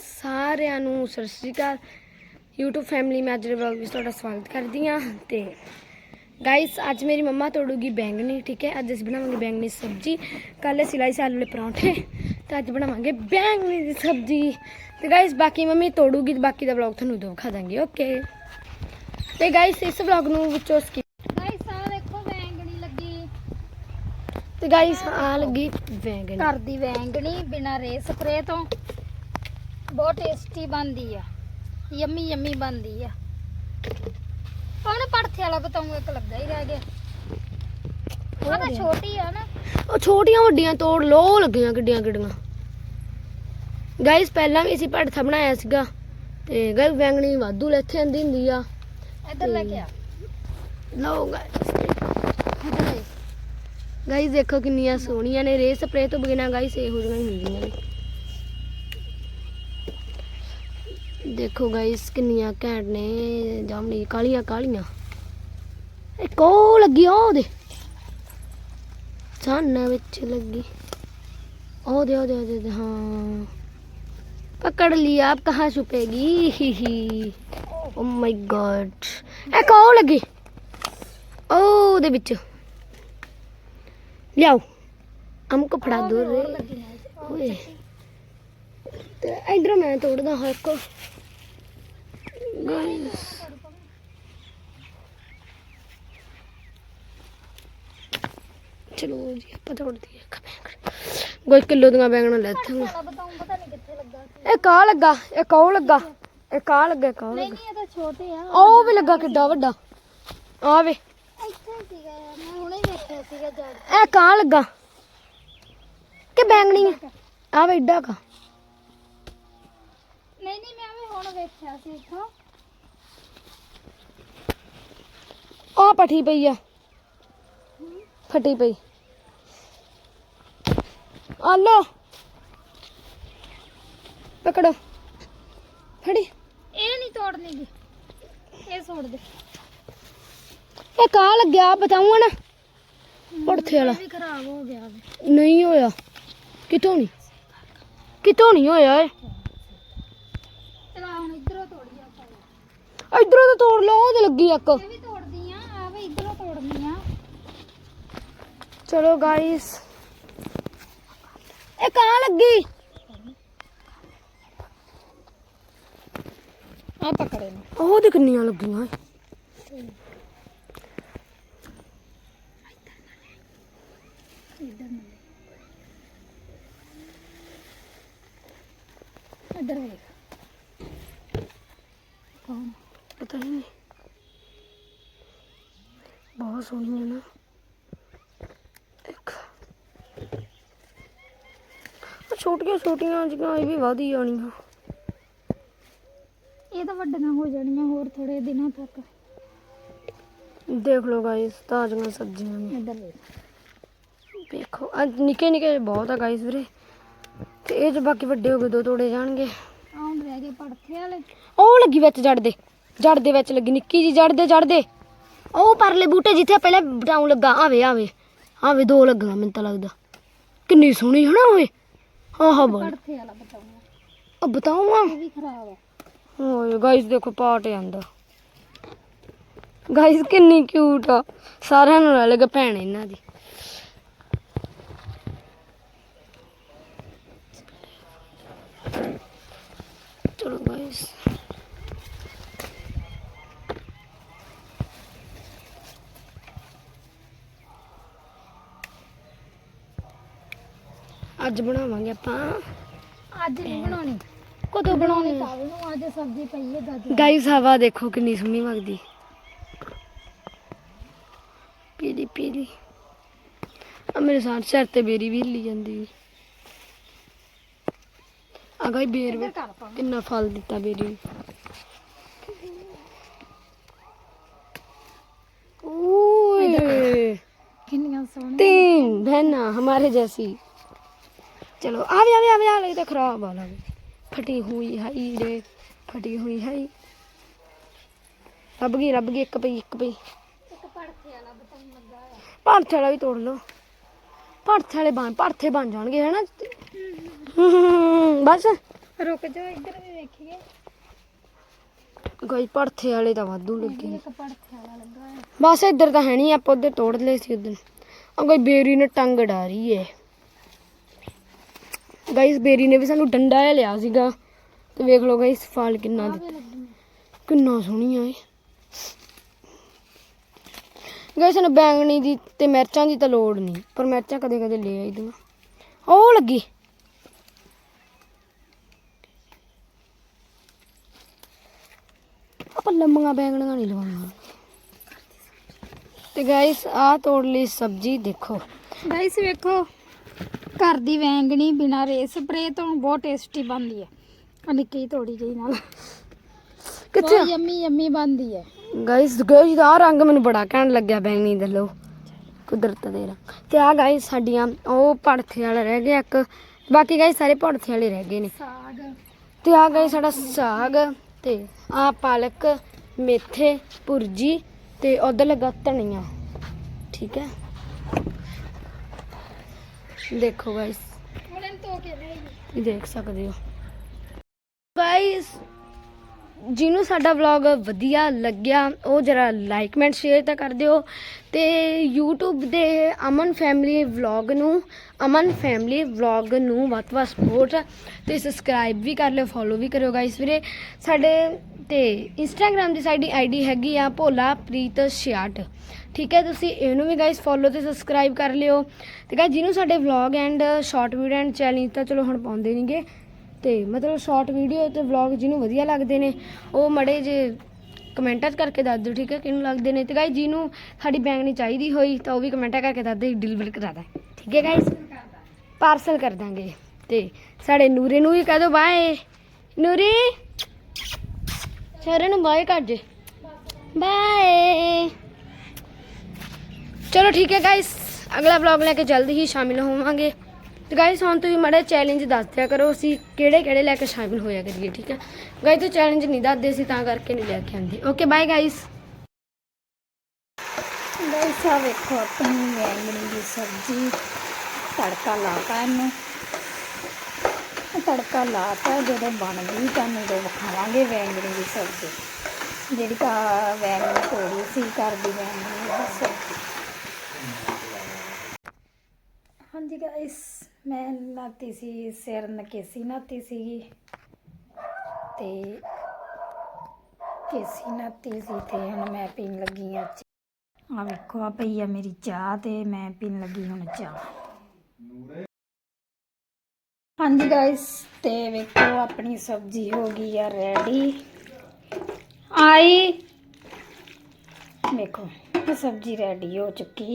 ਸਾਰਿਆਂ ਨੂੰ ਸਤਿ ਸ਼੍ਰੀ ਅਕਾਲ। YouTube ਫੈਮਿਲੀ ਮੈਂ ਅੱਜ ਦੇ ਵਲੌਗ ਵਿੱਚ ਤੁਹਾਡਾ ਸਵਾਗਤ ਕਰਦੀ ਹਾਂ ਤੇ ਗਾਇਸ ਅੱਜ ਮੇਰੀ ਮੰਮਾ ਤੋੜੂਗੀ ਬੈਂਗਣੀ ਠੀਕ ਹੈ? ਅੱਜ ਅਸੀਂ ਬਣਾਵਾਂਗੇ ਬੈਂਗਣੀ ਦੀ ਸਬਜ਼ੀ। ਕੱਲ ਅਸੀਂ ਲਾਈ ਸੀ ਆਲੂ ਵਾਲੇ ਪਰੌਂਠੇ ਤੇ ਅੱਜ ਬਣਾਵਾਂਗੇ ਬੈਂਗਣੀ ਦੀ ਸਬਜ਼ੀ। ਤੇ ਗਾਇਸ ਬਾਕੀ ਮੰਮੀ ਤੋੜੂਗੀ ਤੇ ਬਾਕੀ ਦਾ ਵਲੌਗ ਤੁਹਾਨੂੰ ਦਿਖਾ ਦਾਂਗੇ ਓਕੇ ਤੇ ਗਾਇਸ ਇਸ ਵਲੌਗ ਨੂੰ ਵਿੱਚੋਂ skip ਗਾਇਸ ਆ ਦੇਖੋ ਵੈਂਗਣੀ ਲੱਗੀ। ਤੇ ਗਾਇਸ ਆ ਲੱਗੀ ਬੈਂਗਣੀ। ਘਰ ਦੀ ਵੈਂਗਣੀ ਬਿਨਾਂ ਰੇ ਸਪਰੇ ਤੋਂ। ਬਹੁਤ ਟੇਸਟੀ ਬਣਦੀ ਆ। ਯੰਮੀ ਯੰਮੀ ਬਣਦੀ ਆ। ਉਹਨੇ ਪੜਥੇ ਵਾਲਾ? ਬਤਾਉਂਗਾ ਇੱਕ ਲੱਗਾ ਹੀ ਰਹਿ ਗਿਆ। ਉਹ ਤਾਂ ਛੋਟੀ ਆ ਨਾ। ਉਹ ਛੋਟੀਆਂ ਵੱਡੀਆਂ ਤੋੜ ਲੋ ਲੱਗੀਆਂ ਗੱਡੀਆਂ ਗੱਡੀਆਂ ਗਾਇਸ ਪਹਿਲਾਂ ਵੀ ਅਸੀਂ ਭੜਥਾ ਬਣਾਇਆ ਸੀਗਾ। ਤੇ ਗਾਇਸ ਬੈਂਗਣੀ ਵਾਧੂ ਲੈਥੇ ਆਂਦੀ ਹੁੰਦੀ ਆ। ਇੱਧਰ ਲੈ ਕੇ ਆ। ਲਓ ਗਾਇਸ ਲੈ। ਦੇਖੋ ਕਿੰਨੀਆਂ ਸੋਹਣੀਆਂ ਨੇ। ਰੇ ਸਪਰੇ ਤੋਂ ਬਿਨਾ ਗਾਇਸ ਇਹੋ ਜਿਹੀਆਂ ਹੁੰਦੀਆਂ ਨੇ। ਦੇਖੋ ਗਾਇਸ ਕਿੰਨੀਆਂ ਘੈਂਟ ਨੇ ਜਾਮਣੀ ਕਾਲੀਆਂ ਕਾਲੀਆਂ। ਇੱਕ ਉਹ ਲੱਗੀ ਉਹਦੇ ਚੰਨ ਵਿੱਚ ਲੱਗੀ। ਉਹਦੇ ਉਹਦੇ ਉਹਦੇ ਹਾਂ। ਪਕੜ ਲਈ ਆਪ, ਕਹਾਂ ਛੁਪੇਗੀ? ਹੀ ਹੀ ਓ ਮਾਈ ਗॉड ਇੱਕ ਉਹ ਲੱਗੀ। ਉਹਦੇ ਵਿੱਚ। ਲਿਆਓ। ਹਮਕੋ ਫੜਾ ਦੋ ਰੇ। ਓਏ। ਤੇ ਇਧਰ ਮੈਂ ਤੋੜਦਾ ਹਾਂ ਇੱਕ। ਗਾਇਸ ਚਲੋ ਜੀ ਆਪਾਂ ਤੋੜਦੀ ਇੱਕ ਬੈਂਗਣ। ਕੋਈ ਕਿਲੋ ਦੀਆਂ ਬੈਂਗਣ ਬਤਾਉਂ ਪਤਾ ਨਹੀਂ ਕਿੱਥੇ ਲੱਗਾ? ਸੀ ਇਹ ਕਾ ਲੱਗਾ? ਇਹ ਕੌ ਲੱਗਾ ਇਹ ਕਾ ਲੱਗਾ? ਕੌ ਨਹੀਂ ਨਹੀਂ ਇਹ ਤਾਂ ਛੋਟੇ ਆ। ਉਹ ਵੀ ਲੱਗਾ ਕਿੱਡਾ ਵੱਡਾ। ਆ ਵੇ। ਇੱਥੇ ਸੀਗਾ ਮੈਂ ਹੁਣੇ ਵੇਖਿਆ ਸੀਗਾ ਜੜ। ਇਹ ਕਾ ਲੱਗਾ? ਕਿ ਬੈਂਗਣੀ ਆ? ਆ ਵੇ ਏਡਾ ਕਾ। ਨਹੀਂ ਨਹੀਂ ਮੈਂ ਵੀ ਹੁਣ ਵੇਖਿਆ ਸੀ ਇੱਥੋਂ। ਆ ਪਠੀ ਪਈ ਆ। ਫਟੀ ਪਈ। ਆ ਲੋ ਪਕੜੋ। ਫੜੀ। ਇਹ ਨਹੀਂ ਤੋੜਨੀ ਗੀ। ਇਹ ਛੋੜ ਦੇ। ਇਹ ਕਾ ਲੱਗਿਆ? ਬਤਾਉਂ ਨਾ। ਪੜਥੇ ਵਾਲਾ। ਇਹ ਵੀ ਖਰਾਬ ਹੋ ਗਿਆ ਵੇ। ਨਹੀਂ ਹੋਇਆ। ਕਿਤੋਂ ਨਹੀਂ? ਕਿਤੋਂ ਨਹੀਂ ਹੋਇਆ ਹੁਣ ਇਧਰੋਂ ਤਾਂ ਤੋੜ ਲਓ ਉਹਦੇ ਲੱਗੀ ਇੱਕ। ਇਹ ਵੀ ਤੋੜਦੀ ਆ ਆ ਵੀ ਇਧਰੋਂ ਤੋੜਨੀ ਆ। ਚਲੋ ਗਾਇਸ ਇਹ ਕਾਂ ਲੱਗੀ? ਆ ਪਕੜੇ ਨੂੰ। ਉਹ ਦੇ ਕਿੰਨੀਆਂ ਲੱਗੀਆਂ ਏ। ਇਧਰ ਨੂੰ ਇਧਰ ਵੇਖ ਕੌਣ ਪਤਾ ਹੀ ਨਹੀਂ। ਬਹੁਤ ਸੋਹਣੀਆਂ ਨਾ। ਇੱਕ ਆਹ ਛੋਟੀਆਂ ਛੋਟੀਆਂ ਜਿਹੀਆਂ ਇਹ ਵੀ ਵਧੀ ਜਾਣੀਆਂ। ਇਹ ਤਾਂ ਵੱਡੀਆਂ ਹੋ ਜਾਣੀਆਂ ਹੋਰ ਥੋੜੇ ਦਿਨਾਂ ਤੱਕ। ਦੇਖ ਲਓ ਗਾਇਸ ਤਾਜ਼ੀਆਂ ਸਬਜ਼ੀਆਂ ਨੇ ਇਧਰ ਵੇਖੋ। ਅੱਜ ਨਿੱਕੇ ਨਿੱਕੇ ਬਹੁਤ ਆ ਗਾਇਸ ਵੀਰੇ। ਤੇ ਇਹ ਜੋ ਬਾਕੀ ਵੱਡੇ ਹੋ ਗਏ ਦੋ ਤੋੜੇ ਜਾਣਗੇ। ਆਉਣ ਰਹਿ ਗਏ ਪੜਥੇ ਵਾਲੇ। ਉਹ ਲੱਗੀ ਵਿੱਚ ਜੜ ਦੇ ਜੜ ਦੇ ਵਿੱਚ ਲੱਗੀ, ਨਿੱਕੀ ਜੀ ਜੜ ਦੇ ਜੜ ਦੇ। ਉਹ ਪਰਲੇ ਬੂਟੇ ਜਿੱਥੇ ਪਹਿਲਾਂ ਬਟਾਉ ਲੱਗਾ, ਆਵੇ ਆਵੇ ਆਵੇ ਦੋ ਲੱਗਣਾ ਮੈਨੂੰ ਤਾਂ ਲੱਗਦਾ। ਕਿੰਨੀ ਸੋਹਣੀ ਹਨਾ ਓਏ ਆਹ ਬੋਲ ਪੜਥੇ ਵਾਲਾ ਬਤਾਉਂਗਾ ਆ ਬਤਾਉਂ ਇਹ ਵੀ ਖਰਾਬ ਆ ਓਏ ਗਾਇਸ ਦੇਖੋ ਪਾਟ ਆਂਦਾ। ਗਾਇਸ ਕਿੰਨੀ ਕਿਊਟ ਆ। ਸਾਰਿਆਂ ਨੂੰ ਨਾਲ ਲੱਗਾ ਭੈਣ ਇਹਨਾਂ ਦੀ। ਚਲੋ ਗਾਇਸ ਅੱਜ ਬਣਾਵਾਂਗੇ ਆਪਾਂ। ਅੱਜ ਨਹੀਂ ਬਣਾਉਣੀ। ਕਦੋਂ ਬਣਾਉਣੀ ਅੱਜ ਸਬਜ਼ੀ ਪਈ ਦਾਦੀ ਗਾਈਸ ਹਵਾ ਦੇਖੋ ਕਿੰਨੀ ਸੋਹਣੀ ਵਗਦੀ ਪੀਲੀ ਪੀਲੀ। ਆ ਮੇਰੇ ਸਾਹ ਸਿਰ ਤੇ ਬੇਰੀ ਵੀ ਹਿੱਲੀ ਜਾਂਦੀ। ਆ ਗਈ ਬੇਰ ਵਿੱਚ ਕਿੰਨਾ ਫਲ ਦਿੱਤਾ ਬੇਰੀ ਓਏ। ਕਿੰਨੀਆਂ ਸੋਹਣੀਆਂ। ਤਿੰਨ ਭੈਣਾ ਹਮਾਰੇ ਜੈਸੀ। चलो आवे आवे आवे आ लगता खराब वाला भी फटी हुई है रे फटी हुई है रब गई रब गई एक पई एक पई ਇੱਕ ਪੜਥੇ ਵਾਲਾ ਬਤਾਉਂ ਲੱਗਾ ਆ ਭਰਥੇ ਵਾਲਾ ਵੀ ਤੋੜ ਲਓ ਭਰਥੇ ਵਾਲੇ ਬਣ ਭਰਥੇ ਬਣ ਜਾਣਗੇ ਹਨਾ ਹੂੰ, ਬਸ ਰੁਕ ਜਾ ਇੱਧਰ ਵੀ ਵੇਖੀਏ ਗਾਇਸ ਭੜਥੇ ਵਾਲੇ ਤਾਂ ਵਾਧੂ ਲੱਗੇ ਨੇ ਇੱਕ ਪੜਥੇ ਵਾਲਾ ਲੱਗਾ ਹੈ ਬਸ ਇੱਧਰ ਤਾਂ ਹੈ ਨਹੀਂ ਆਪਾਂ ਉੱਧਰ ਤੋੜ ਲਏ ਸੀ ਉਦੋਂ ਆ ਕੋਈ ਬੇਰੀ ਨੇ ਟੰਗ ਡਾ ਰਹੀ ਏ ਗਾਇਸ ਬੇਰੀ ਨੇ ਵੀ ਸਾਨੂੰ ਡੰਡਾ ਜਿਹਾ ਲਿਆ ਸੀਗਾ। ਤੇ ਵੇਖ ਲਓ ਗਾਇਸ ਫਲ ਕਿੰਨਾ ਆ ਦਿੱਤਾ। ਕਿੰਨਾ ਸੋਹਣੀ ਆ ਇਹ। ਗਾਇਸ ਸਾਨੂੰ ਬੈਂਗਣੀ ਦੀ ਤੇ ਮਿਰਚਾਂ ਦੀ ਤਾਂ ਲੋੜ ਨਹੀਂ ਪਰ ਮਿਰਚਾਂ ਕਦੇ ਕਦੇ ਲੈ ਆਈ ਦੀਆਂ। ਉਹ ਲੱਗੀ। ਆਪਾਂ ਲੰਮੀਆਂ ਬੈਂਗਣੀਆਂ ਨਹੀਂ ਲਵਾਉਣੀਆਂ। ਤੇ ਗਾਇਸ ਆਹ ਤੋੜ ਲਈ ਸਬਜ਼ੀ ਦੇਖੋ। ਗਾਇਸ ਵੇਖੋ। ਘਰ ਦੀ ਵੈਂਗਣੀ ਬਿਨਾ ਰੇ ਸਪਰੇ ਤੋਂ ਬਹੁਤ ਟੇਸਟੀ ਬਣਦੀ ਹੈ। ਨਿੱਕੀ ਤੋੜੀ ਗਈ ਨਾਲ। ਕਿੱਥੇ ਬਹੁਤ ਯੰਮੀ ਯੰਮੀ ਬਣਦੀ ਹੈ। ਗਾਇਸ ਗਾਇਸ ਆਹ ਰੰਗ ਮੈਨੂੰ ਬੜਾ ਘੈਂਟ ਲੱਗਿਆ ਬੈਂਗਣੀ ਦਾ ਲੋ ਕੁਦਰਤ ਦੇ ਰੰਗ। ਤੇ ਆ ਗਾਇਸ ਸਾਡੀਆਂ ਉਹ ਭੜਥੇ ਵਾਲਾ ਰਹਿ ਗਿਆ ਇੱਕ। ਬਾਕੀ ਗਾਇਸ ਸਾਰੇ ਭੜਥੇ ਵਾਲੇ ਰਹਿ ਗਏ ਨੇ। ਸਾਗ। ਤੇ ਆ ਗਾਇਸ ਸਾਡਾ ਸਾਗ ਤੇ ਆ ਪਾਲਕ ਮੇਥੇ ਭੁਰਜੀ ਤੇ ਉਧਰ ਲੱਗਾ ਧਨੀਆ। ਠੀਕ ਹੈ? ਦੇਖੋ ਗਾਇਸ ਇਹ ਦੇਖ ਸਕਦੇ ਹੋ। ਗਾਇਸ ਜਿਹਨੂੰ ਸਾਡਾ ਵਲੌਗ ਵਧੀਆ ਲੱਗਿਆ, ਉਹ ਜਰਾ ਲਾਈਕ ਕਮੈਂਟ ਸ਼ੇਅਰ ਤਾਂ ਕਰ ਦਿਓ। ਤੇ YouTube ਦੇ ਅਮਨ ਫੈਮਿਲੀ ਵਲੌਗ ਨੂੰ, ਅਮਨ ਫੈਮਿਲੀ ਵਲੌਗ ਨੂੰ ਵੱਧ ਤੋਂ ਵੱਧ ਸਪੋਰਟ ਤੇ ਸਬਸਕ੍ਰਾਈਬ ਵੀ ਕਰ ਲਿਓ ਫੋਲੋ ਵੀ ਕਰਿਓ ਗਾਇਸ ਵੀਰੇ। ਸਾਡੇ ਤੇ Instagram ਦੀ ਸਾਡੀ ਆਈਡੀ ਹੈਗੀ ਆ ਭੋਲਾ ਪ੍ਰੀਤ 66 ਠੀਕ ਹੈ, ਤੁਸੀਂ ਇਹਨੂੰ ਵੀ ਗਾਇਸ ਫੋਲੋ ਤੇ ਸਬਸਕ੍ਰਾਈਬ ਕਰ ਲਿਓ। ਤੇ ਗਾਇਸ ਜਿਹਨੂੰ ਸਾਡੇ vlog and short video and challenge ਤਾਂ ਚਲੋ ਹੁਣ ਪਾਉਂਦੇ ਨਹੀਂਗੇ ਤੇ ਮਤਲਬ ਸ਼ਾਰਟ ਵੀਡੀਓ ਤੇ ਵਲੌਗ ਜਿਹਨੂੰ ਵਧੀਆ ਲੱਗਦੇ ਨੇ, ਉਹ ਮੜੇ ਜੇ ਕਮੈਂਟਾਂ 'ਚ ਕਰਕੇ ਦੱਸ ਦਿਓ, ਠੀਕ ਹੈ, ਕਿਹਨੂੰ ਲੱਗਦੇ ਨੇ। ਤੇ ਗਾਇਸ ਜਿਹਨੂੰ ਸਾਡੀ ਬੈਂਗਣੀ ਚਾਹੀਦੀ ਹੋਈ, ਤਾਂ ਉਹ ਵੀ ਕਮੈਂਟਾਂ ਕਰਕੇ ਦੱਸ ਦਿਓ ਡਿਲੀਵਰ ਕਰਾ ਦਾਂ ਠੀਕ ਹੈ ਗਾਇਸ ਪਾਰਸਲ ਕਰ ਦਾਂਗੇ। ਤੇ ਸਾਡੇ ਨੂਰੇ ਨੂੰ ਵੀ ਕਹਿ ਦਿਓ ਬਾਏ ਨੂਰੀ? ਸਾਰਿਆਂ ਨੂੰ ਬਾਏ ਕਰ ਜੇ। ਬਾਏ ਚਲੋ ਠੀਕ ਹੈ ਗਾਇਸ ਅਗਲਾ ਵਲੌਗ ਲੈ ਕੇ ਜਲਦੀ ਹੀ ਸ਼ਾਮਿਲ ਹੋਵਾਂਗੇ। ਤੇ ਗਾਇਸ ਹੁਣ ਤੁਸੀਂ ਮੜੇ ਚੈਲੰਜ ਦੱਸ ਦਿਆ ਕਰੋ ਅਸੀਂ ਕਿਹੜੇ ਕਿਹੜੇ ਲੈ ਕੇ ਸ਼ਾਮਿਲ ਹੋਇਆ ਕਰੀਏ, ਠੀਕ ਹੈ? ਗਾਇਸ ਤੁਸੀਂ ਚੈਲੰਜ ਨਹੀਂ ਦੱਸਦੇ ਸੀ ਤਾਂ ਕਰਕੇ ਨਹੀਂ ਲੈ ਕੇ ਆਂਦੇ ਓਕੇ ਬਾਏ ਗਾਇਸ ਗਾਇਸ ਆ ਵੇਖੋ ਆਪਣੀ ਵੈਂਗਣੀ ਦੀ ਸਬਜ਼ੀ। ਤੜਕਾ ਲਾਤਾ ਇਹਨੂੰ। ਤੜਕਾ ਲਾਤਾ, ਜਦੋਂ ਬਣ ਗਈ ਤੁਹਾਨੂੰ ਉਦੋਂ ਵਿਖਾਵਾਂਗੇ ਵੈਂਗਣੀ ਦੀ ਸਬਜ਼ੀ। ਜਿਹੜੀ ਤਾਂ ਵੈਂਗਣੀ ਤੋੜੀ ਸੀ, ਘਰ ਦੀ ਵੈਂਗਣੀ ਦੀ ਸਬਜ਼ੀ। ਹਾਂਜੀ ਗਾਇਸ ਮੈਂ ਨਾਤੀ ਸੀ, ਸਿਰ ਨਕੇਸੀ ਨਾਤੀ ਸੀਗੀ ਤੇ ਕੇਸੀ ਨਾਤੀ ਸੀ ਤੇ ਹੁਣ ਮੈਂ ਪੀਣ ਲੱਗੀ ਆ ਆ ਵੇਖੋ ਆ ਪਈ ਆ ਮੇਰੀ ਚਾਹ ਤੇ ਮੈਂ ਪੀਣ ਲੱਗੀ ਹੁਣ ਚਾਹ। ਹਾਂਜੀ ਗਾਇਸ ਤੇ ਵੇਖੋ, ਆਪਣੀ ਸਬਜ਼ੀ ਹੋ ਗਈ ਆ ਰੈਡੀ ਆਈ। ਵੇਖੋ ਸਬਜ਼ੀ ਰੈਡੀ ਹੋ ਚੁੱਕੀ